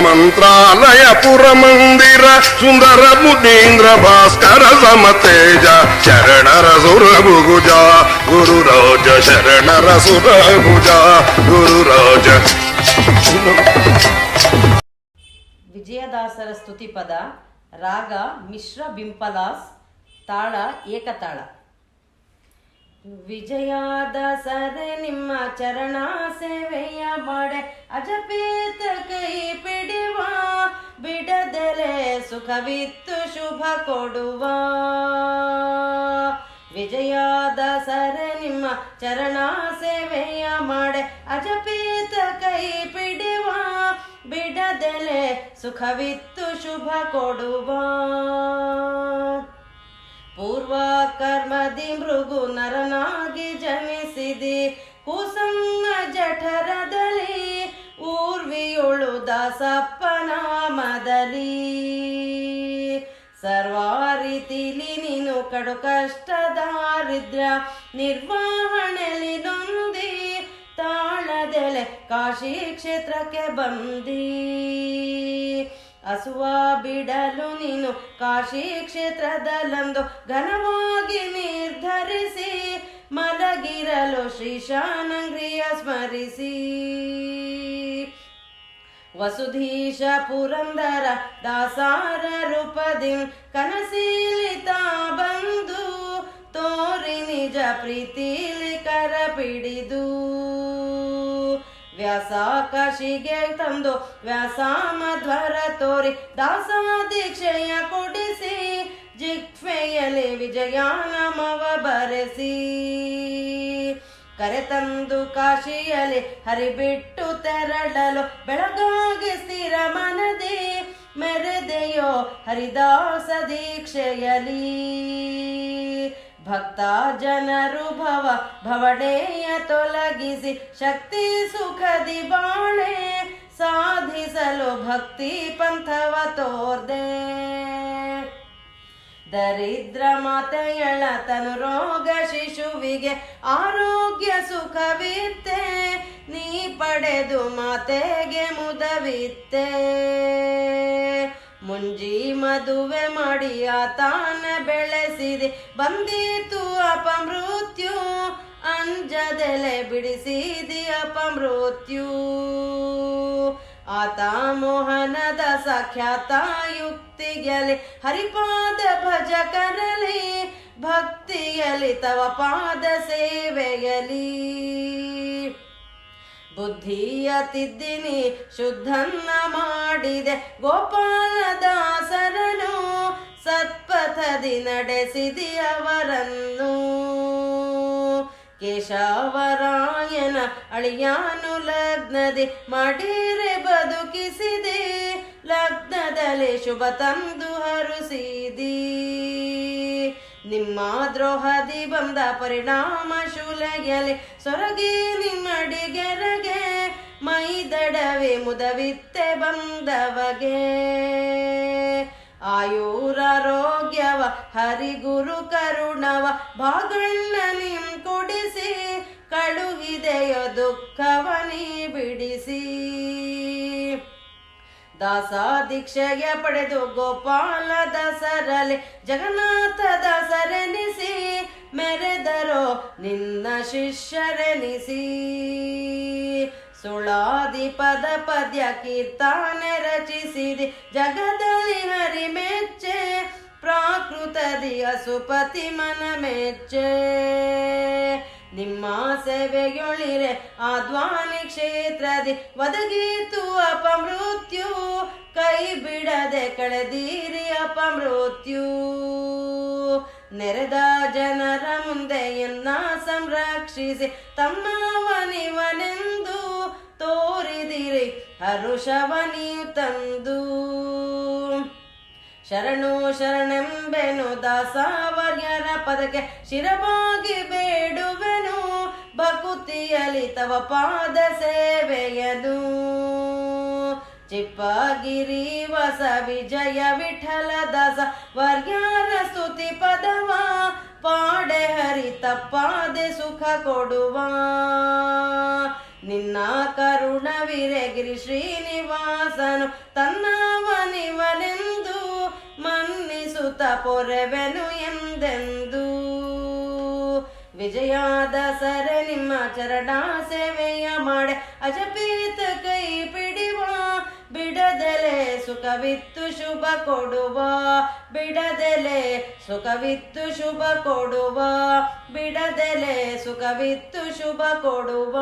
ಮಂತ್ರಾಲಯ ಪುರ ಮಂದಿರ ಸುಂದರ ಮುನೀಂದ್ರ ಭಾಸ್ಕರ ಸಮತೇಜ ಶರಣರ ಸುರಭುಜ ಗುರು ರಾಜ ಶರಣರ ಸುರಭುಜ ಗುರು ರಾಜ ವಿಜಯದಾಸರ ಸ್ತುತಿಪದ ರಾಗ ಮಿಶ್ರ ಬಿಂಪಲಾಸ್ ತಾಳ ಏಕತಾಳ ವಿಜಯದಾಸರೆ ನಿಮ್ಮ ಚರಣ ಸೇವೆಯ ಮಾಡೆ ಅಜಪೇತ ಕೈ ಪಿಡಿವ ಬಿಡದಲೆ ಸುಖವಿತ್ತು ಶುಭ ಕೊಡುವ. ವಿಜಯದಾಸರೆ ನಿಮ್ಮ ಚರಣ ಸೇವೆಯ ಮಾಡೆ ಅಜಪೀತ ಕೈ ಬಿಡುವ. ಬಿಡದೆಲೆ ಸುಖವಿತ್ತು ಶುಭ ಕೊಡುವ. ಪೂರ್ವ ಕರ್ಮದಿ ಮೃಗು ನರನಾಗಿ ಜನಿಸಿದಿ. ಕುಸಂಗ ಜಠರದಲ್ಲಿ ಊರ್ವಿಯೊಳು ದಾಸಪ್ಪನ ಮದಲಿ ಸರ್ವ ರೀತಿಲಿ ನೀನು ಕಡು ಕಷ್ಟ ದಾರಿದ್ರ್ಯ ನಿರ್ವಹಣೆಲಿ ನೊಂದಿ, ತಾಳದೆಲೆ ಕಾಶಿ ಕ್ಷೇತ್ರಕ್ಕೆ ಬಂದಿ. ಅಸುವ ಬಿಡಲು ನೀನು ಕಾಶಿ ಕ್ಷೇತ್ರದಲ್ಲೊಂದು ಘನವಾಗಿ ನಿರ್ಧರಿಸಿ, ಮಲಗಿರಲು ಶ್ರೀಶಾನಂಗ್ರಿಯ ಸ್ಮರಿಸಿ. ವಸುಧೀಶ ಪುರಂದರ ದಾಸಾರ ರೂಪದಿ ಕನಸೀಲಿತ ಬಂದು ತೋರಿ ನಿಜ ಪ್ರೀತಿಲಿ ಕರ ಪಿಡಿದು ವ್ಯಾಸ ತಂದು ವ್ಯಾಸ ಮಧ್ವರ ತೋರಿ ದಾಸ ದೀಕ್ಷೆಯ ಕೊಡಿಸಿ ಜಿಕ್ಫೆಯಲ್ಲಿ ವಿಜಯ ನಮವ ಬರೆಸಿ. ಕರೆತಂದು ಕಾಶಿಯಲ್ಲಿ ಹರಿಬಿಟ್ಟು ತೆರಳಲು ಬೆಳಗಾಗಿ ಸ್ಥಿರ ಮನದಿ ಮೆರೆದೆಯೋ ಹರಿದಾಸ ದೀಕ್ಷೆಯಲಿ. ಭಕ್ತ ಜನರು ಭವ ಭವಡೆಯ ತೊಲಗಿಸಿ ಶಕ್ತಿ ಸುಖದಿ ಬಾಳೆ ಸಾಧಿಸಲು ಭಕ್ತಿ ಪಂಥವ ತೋರ್ದೆ. ದರಿದ್ರ ಮಾತೆಯಳ ತನು ರೋಗ ಆರೋಗ್ಯ ಸುಖವಿತ್ತೆ, ನೀ ಪಡೆದು ಮಾತೆಗೆ ಮುದವಿತ್ತೆ. ಮುಂಜಿ ಮದುವೆ ಮಾಡಿ ಆತಾನ ಬೆಳೆಸಿದೆ, ಬಂದಿತು ಅಪಮೃತ್ಯು, ಅಂಜದೆಲೆ ಬಿಡಿಸಿದಿ ಅಪಮೃತ್ಯು. ಆತ ಮೋಹನದ ಸಖ್ಯಾತ ಯುಕ್ತಿಗೆಲೆ ಹರಿಪಾದ ಭಜ ಕರಲಿ ಭಕ್ತಿಯಲಿ ತವ ಪಾದ ಸೇವೆಯಲಿ ಬುದ್ಧಿಯ ತಿದ್ದಿನಿ ಶುದ್ಧನ್ನ ಮಾಡಿದೆ. ಗೋಪಾಲದಾಸರನು ಸತ್ಪಥದಿ ನಡೆಸಿದಿ ಅವರನ್ನು ಕೇಶವರಾಯನ ಅಳಿಯಾನು ಲಗ್ನದಿ ಮಾಡಿರೆ ಬದುಕಿಸಿದೆ. ಲಗ್ನದಲ್ಲಿ ಶುಭ ತಂದು ಹರುಸಿದಿ. ನಿಮ್ಮ ದ್ರೋಹದಿ ಬಂದ ಪರಿಣಾಮ ಶೂಲಗೆಲೆ ಸೊರಗಿ ನಿಮ್ಮಡಿಗೆರಗೆ ಮೈದಡವೆ ಮುದವಿತ್ತೆ ಬಂದವಗೆ. ಆಯುರಾರೋಗ್ಯವ ಹರಿಗುರು ಕರುಣವ, ಭಾಗಣ್ಣ ನಿಮ್ ಕೊಡಿಸಿ, ಕಳುಹಿದೆಯೋ ದುಃಖವನಿ ಬಿಡಿಸಿ. ದಾಸ ದೀಕ್ಷೆಯ ಪಡೆದು ಗೋಪಾಲ ದಾಸರಲ್ಲಿ ಜಗನ್ನಾಥ ದಾಸರೆನಿಸಿ ಮೆರೆದರೋ ನಿನ್ನ ಶಿಷ್ಯರೆನಿಸಿ. ಸುಳಾದಿ ಪದ ಪದ್ಯ ಕೀರ್ತಾನೆ ರಚಿಸಿದಿ ಜಗದಲ್ಲಿ ಹರಿ ಮೆಚ್ಚೆ ಪ್ರಾಕೃತದಿ ಅಸುಪತಿ ಮನ ಮೆಚ್ಚೆ ನಿಮ್ಮ ಸೇವೆಯೊಳಿರೆ ಆದ್ವಾನಿ ಕ್ಷೇತ್ರದಿ ಒದಗೀತು ಅಪಮೃತ್ಯು. ಕೈ ಬಿಡದೆ ಕಳೆದೀರಿ ಅಪಮೃತ್ಯು. ನೆರೆದ ಜನರ ಮುಂದೆ ಎನ್ನ ಸಂರಕ್ಷಿಸಿ ತಮ್ಮವನಿವನೆಂದು ತೋರಿದಿರಿ ಹರುಷವನಿ ತಂದು. ಶರಣು ಶರಣೆಂಬೆನು ದಾಸಾವರ್ಯರ ಪದಕ್ಕೆ ಶಿರವಾಗಿ ಬೇಡುವೆನು ಭಕುತಿಯಲಿ ತವ ಪಾದ ಸೇವೆಯದು. ಚಿಪ್ಪಗಿರಿ ವಸ ವಿಜಯ ವಿಠಲ ದಾಸ ವರ್ಗಾರ ಸ್ತುತಿ ಪದವ. ಪಾಡೆ ಹರಿ ತಪ್ಪಾದೆ ಸುಖ ಕೊಡುವ. ನಿನ್ನ ಕರುಣವಿರೆ ಗಿರಿ ಶ್ರೀನಿವಾಸನು, ತನ್ನವನಿವನೆಂದು ಮನ್ನಿಸುತ್ತ ಪೊರೆವೆನು ಎಂದೆಂದು ವಿಜಯಾದ ಸರ ನಿಮ್ಮ ಚರಣ ಸೇವೆಯ ಮಾಡೆ. ಅಜಪೀತ ಕೈ ಪಿಡಿವ, ಬಿಡದಲೆ ಸುಖವಿತ್ತು ಶುಭ ಕೊಡುವ. ಬಿಡದಲೆ ಸುಖವಿತ್ತು ಶುಭ ಕೊಡುವ. ಬಿಡದಲೆ ಸುಖವಿತ್ತು ಶುಭ ಕೊಡುವ.